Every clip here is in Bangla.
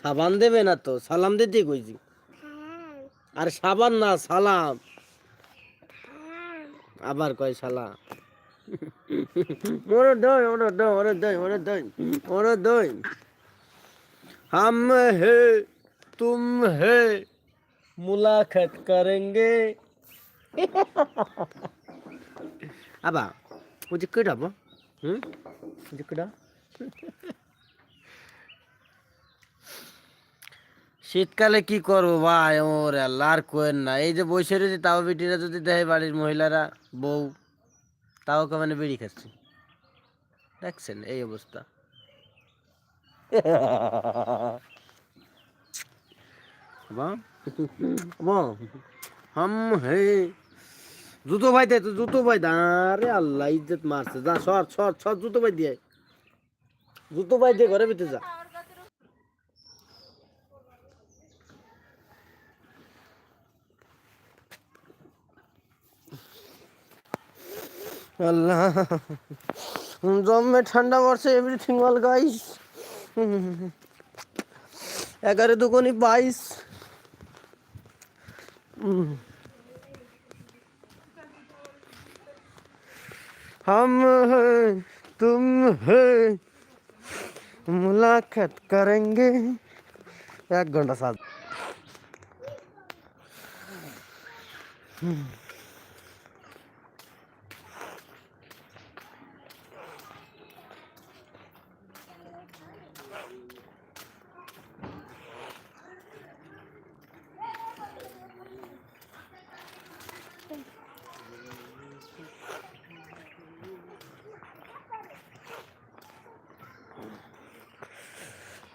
সাবান দেবে না তো? সালাম দিতে কইছি। আর সাবান না সালাম। আবার কয় সালাম? ওরে দই ওরে দই ওরে দই ওরে দই ওরে দই। হাম হে তুম হে মুলাকাত করেঙ্গে। আবা ওই যে কেডাবো হুম? ওই যে কেডা? শীতকালে কি করব ভাই? ওর আল্লাহ, আর কোয়েন না। এই যে বসে রয়েছে, তাও বিটিরা যদি দেয় বাড়ির মহিলারা, বউ, তাও কেমন বেড়ি খাচ্ছে? দেখছেন, এই অবস্থা। হাম হে। জুতো ভাই দে, তো জুতো ভাই আরে আল্লাহ, ইজ্জত মারছে। যা, সর সর সর, জুতো ভাই দিয়ে জুতো ভাই দিয়ে ঘরে ভিতরে যা। আল্লাহ জমে ঠান্ডা পড়ছে এভরিথিং অল গাইস এগারো দুগুনি বাইশ हम हैं तुम हैं मुलाकात करेंगे এক ঘন্টা সাত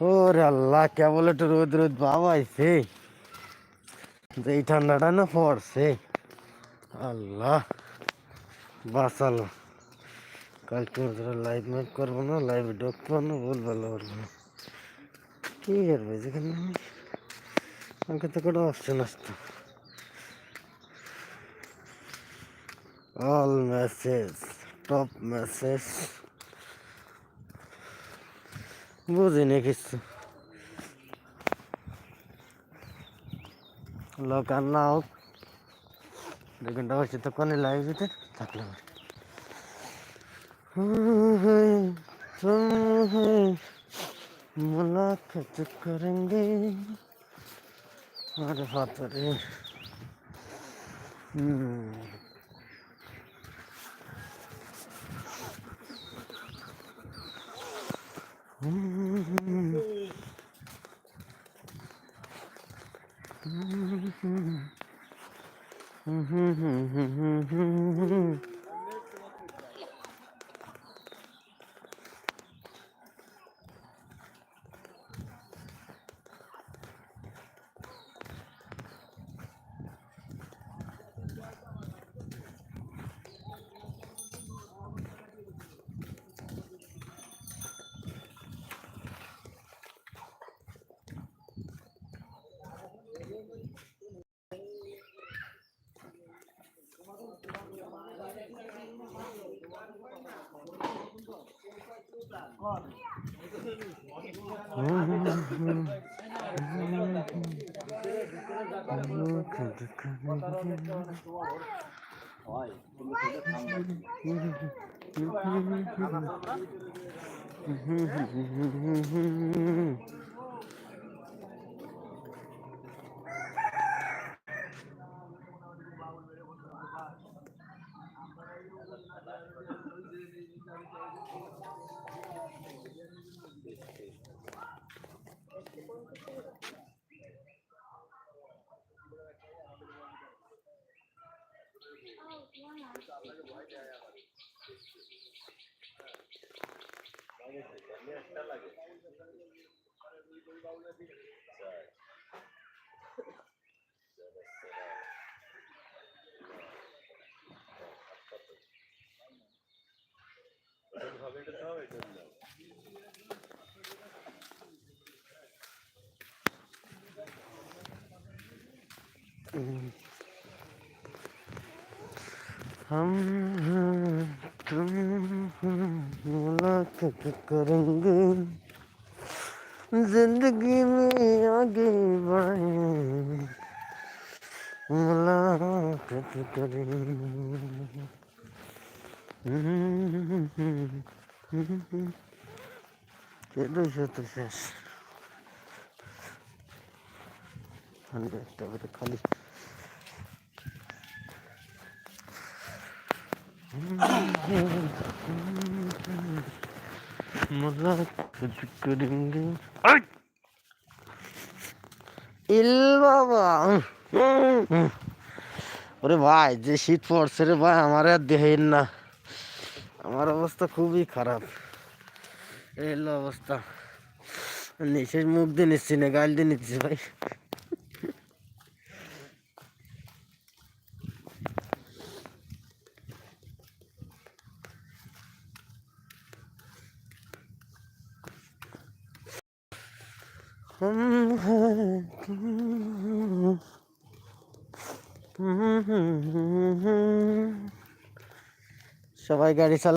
ওরে আল্লাহ, কেবল একটু রোদ রোদ বাবাইছে। এই ঠান্ডাটা না পড়ছে। আল্লাহ, বাঁচালো। কালকে লাইভ ম্যাচ করব না লাইভে ঢুকবো না বল ভালো করব না। কি করবে যেখানে আমাকে তো কোনো অপশন আসতো অল মেসেজ টপ মেসেজ বুঝিনি কিছু লোক আর না হোক দু ঘন্টা বসে তো কোনে লাইভ দিতে থাকলে मुलाकात करेंगे अरे बाप रे Mm-hmm. mm-hmm. mm-hmm. mm-hmm. হয় हम तुम मुलाकात करेंगे। जिंदगी में आगे बढ़े मुलाकात करें चलो तो शेष खाली Mm-hmm. ওরে ভাই, যে শীত পড়ছে রে ভাই, আমার আর দেহের না। আমার অবস্থা খুবই খারাপ। এই অবস্থা। নিশেষ মুখ দিয়ে নিচ্ছি না, গাল দিয়ে নিচ্ছি ভাই। সবাই গাড়ি চালা